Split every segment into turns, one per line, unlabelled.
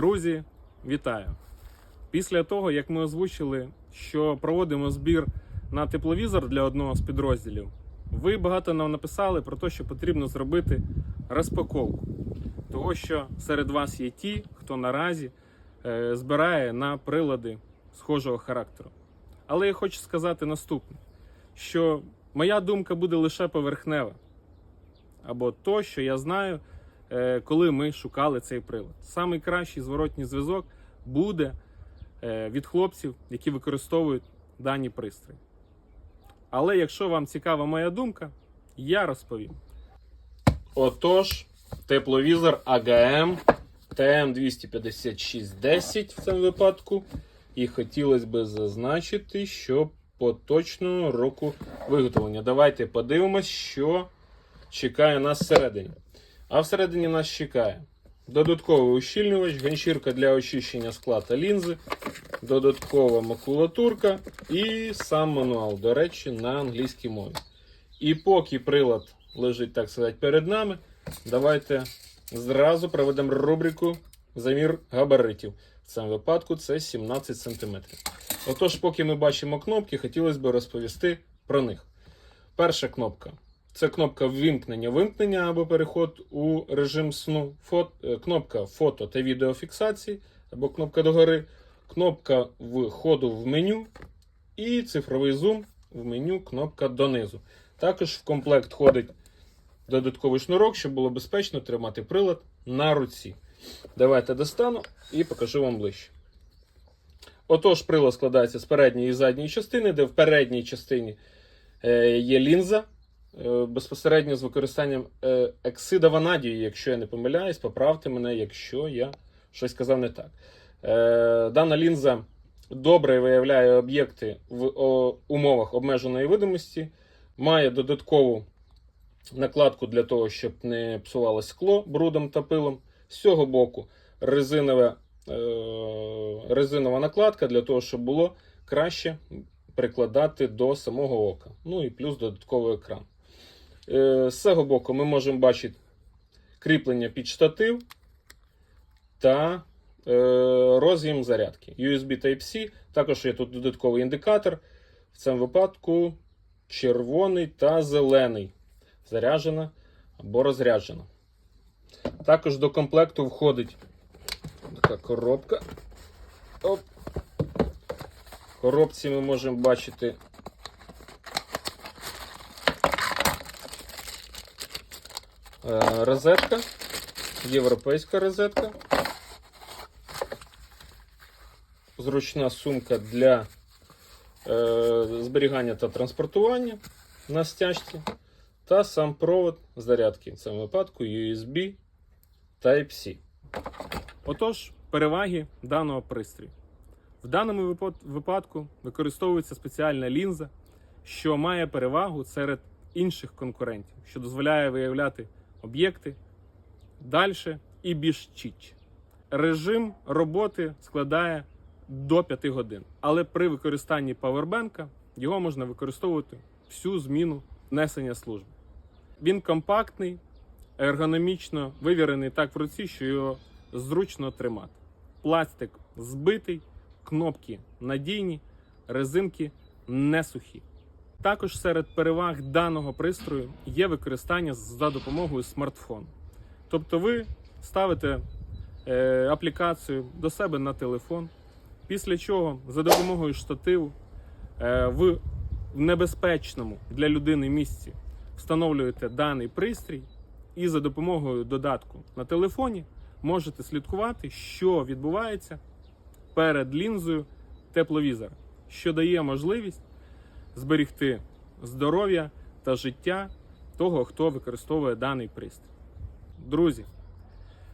Друзі, вітаю! Після того, як ми озвучили, що проводимо збір на тепловізор для одного з підрозділів, ви багато нам написали про те, що потрібно зробити розпаковку. Того, що серед вас є ті, хто наразі е, збирає на прилади схожого характеру. Але я хочу сказати наступне: що моя думка буде лише поверхнева, або то, що я знаю, коли ми шукали цей прилад. Самий кращий зворотній зв'язок буде е, від хлопців, які використовують дані пристрої. Але якщо вам цікава моя думка, я розповім. Отож, тепловізор АГМ ТМ25610 в цьому випадку. І хотілося б зазначити, що поточного року виготовлення. Давайте подивимось, що чекає нас всередині. А всередині нас чекає додатковий ущільнювач, ганчірка для очищення скла та лінзи, додаткова макулатурка і сам мануал, до речі, на англійській мові. І поки прилад лежить, так сказати, перед нами, давайте зразу проведемо рубрику замір габаритів. В цьому випадку це 17 см. Отож, поки ми бачимо кнопки, хотілося б розповісти про них. Перша кнопка це кнопка ввімкнення-вимкнення або переход у режим сну, фот, е, кнопка фото та відеофіксації або кнопка догори, кнопка входу в меню і цифровий зум в меню, кнопка донизу. Також в комплект входить додатковий шнурок, щоб було безпечно тримати прилад на руці. Давайте достану і покажу вам ближче. Отож, прилад складається з передньої і задньої частини, де в передній частині е, є лінза безпосередньо з використанням е, ексида ванадію, якщо я не помиляюсь, поправте мене, якщо я щось сказав не так. Е, Дана лінза добре виявляє об'єкти в умовах обмеженої видимості, має додаткову накладку для того, щоб не псувалося скло брудом та пилом. З цього боку резинове, е, резинова накладка для того, щоб було краще прикладати до самого ока. Ну і плюс додатковий екран. Е, з цього боку ми можемо бачити кріплення під штатив та е, роз'єм зарядки. USB Type-C. Також є тут додатковий індикатор. В цьому випадку червоний та зелений. Заряджена або розряджена. Також до комплекту входить така коробка. Оп. В коробці ми можемо бачити розетка, європейська розетка, зручна сумка для е, зберігання та транспортування на стяжці, та сам провод зарядки, в цьому випадку USB Type-C. Отож, переваги даного пристрою. В даному випадку використовується спеціальна лінза, що має перевагу серед інших конкурентів, що дозволяє виявляти об'єкти далі і більш чітче. Режим роботи складає до 5 годин, але при використанні павербенка його можна використовувати всю зміну несення служби. Він компактний, ергономічно вивірений так в руці, що його зручно тримати. Пластик збитий, кнопки надійні, резинки не сухі. Також серед переваг даного пристрою є використання за допомогою смартфону. Тобто ви ставите е, аплікацію до себе на телефон, після чого за допомогою штативу е, в в небезпечному для людини місці встановлюєте даний пристрій і за допомогою додатку на телефоні можете слідкувати, що відбувається перед лінзою тепловізора, що дає можливість зберегти здоров'я та життя того, хто використовує даний пристрій. Друзі,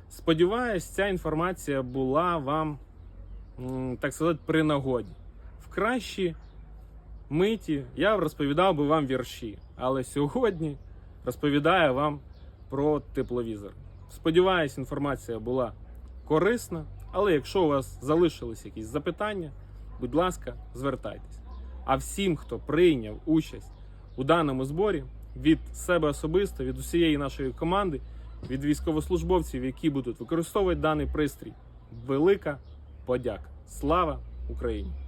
сподіваюсь, ця інформація була вам, так сказати, при нагоді. В кращі миті я розповідав би вам вірші, але сьогодні розповідаю вам про тепловізор. Сподіваюсь, інформація була корисна, але якщо у вас залишились якісь запитання, будь ласка, звертайтесь. А всім, хто прийняв участь у даному зборі, від себе особисто, від усієї нашої команди, від військовослужбовців, які будуть використовувати даний пристрій, велика подяка. Слава Україні!